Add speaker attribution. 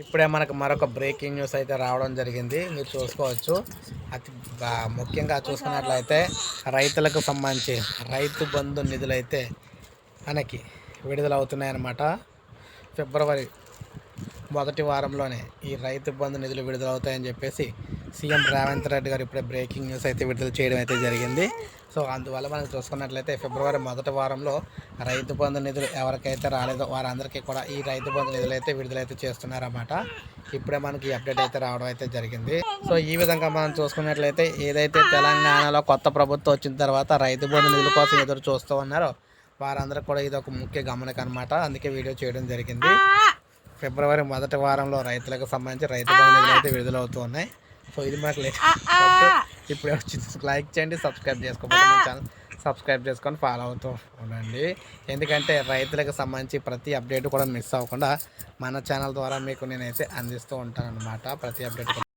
Speaker 1: ఇప్పుడే మనకు మరొక బ్రేకింగ్ న్యూస్ అయితే రావడం జరిగింది. మీరు చూసుకోవచ్చు. అతి ముఖ్యంగా చూసుకున్నట్లయితే రైతులకు సంబంధించి రైతు బంధు నిధులు అయితే మనకి విడుదలవుతున్నాయన్నమాట. ఫిబ్రవరి మొదటి వారంలోనే ఈ రైతు బంధు నిధులు విడుదలవుతాయని చెప్పేసి సీఎం రేవంత్ రెడ్డి గారు ఇప్పుడే బ్రేకింగ్ న్యూస్ అయితే విడుదల చేయడం అయితే జరిగింది. సో అందువల్ల మనం చూసుకున్నట్లయితే ఫిబ్రవరి మొదటి వారంలో రైతు బంధు నిధులు ఎవరికైతే రాలేదో వారందరికీ కూడా ఈ రైతు బంధు నిధులు అయితే విడుదలైతే చేస్తున్నారన్నమాట. ఇప్పుడే మనకి అప్డేట్ అయితే రావడం అయితే జరిగింది. సో ఈ విధంగా మనం చూసుకున్నట్లయితే ఏదైతే తెలంగాణలో కొత్త ప్రభుత్వం వచ్చిన తర్వాత రైతు బంధు నిధుల కోసం ఎదురు చూస్తూ ఉన్నారో వారందరూ కూడా ఇది ఒక ముఖ్య గమనిక అనమాట అందుకే వీడియో చేయడం జరిగింది. ఫిబ్రవరి మొదటి వారంలో రైతులకు సంబంధించి రైతు బంధు నిధులు అయితే విడుదలవుతూ ఉన్నాయి. సో ఇది మనకు లేటెస్ట్ ఇప్పుడు వచ్చింది. లైక్ చేయండి సబ్స్క్రైబ్ చేసుకోకపోతే మన ఛానల్ సబ్స్క్రైబ్ చేసుకొని ఫాలో అవుతూ ఉండండి. ఎందుకంటే రైతులకు సంబంధించి ప్రతి అప్డేట్ కూడా మిస్ అవ్వకుండా మన ఛానల్ ద్వారా మీకు నేనైతే అందిస్తూ ఉంటాను అనమాట ప్రతి అప్డేట్